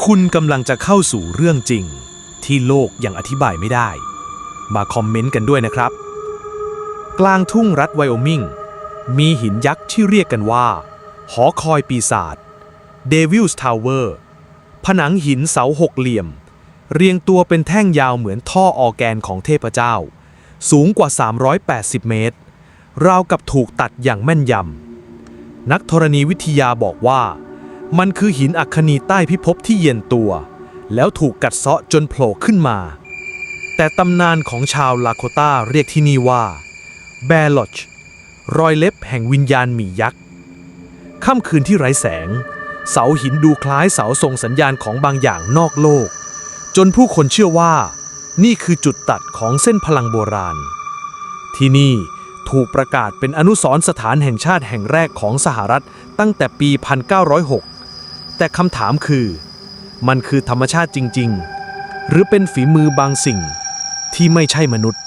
คุณกำลังจะเข้าสู่เรื่องจริง ที่โลกยังอธิบายไม่ได้ มาคอมเมนต์กันด้วยนะครับ กลางทุ่งรัฐไวโอมิง มีหินยักษ์ที่เรียกกันว่า หอคอยปีศาจเดวิลส์ทาวเวอร์ผนังหินเสาหกเหลี่ยม เรียงตัวเป็นแท่งยาวเหมือนท่อออร์แกนของเทพเจ้า สูงกว่า 380 เมตร ราวกับถูกตัดอย่างแม่นยำนักธรณีวิทยาบอกว่า มันคือหินอัคนีใต้พิภพที่เย็นตัว แล้วถูกกัดเซาะจนโผล่ขึ้นมา แต่ตำนานของชาวลาโคต้าเรียกที่นี่ว่าแบลอชรอยเล็บแห่งวิญญาณหมียักษ์ค่ำคืนที่ไร้แสง เสาหินดูคล้ายเสาส่งสัญญาณของบางอย่างนอกโลก จนผู้คนเชื่อว่า นี่คือจุดตัดของเส้นพลังโบราณ ที่นี่ถูกประกาศเป็นอนุสรณ์สถานแห่งชาติแห่งแรกของสหรัฐตั้งแต่ปี 1906 แต่คำถามคือ มันคือธรรมชาติจริง ๆ หรือเป็นฝีมือบางสิ่งที่ไม่ใช่มนุษย์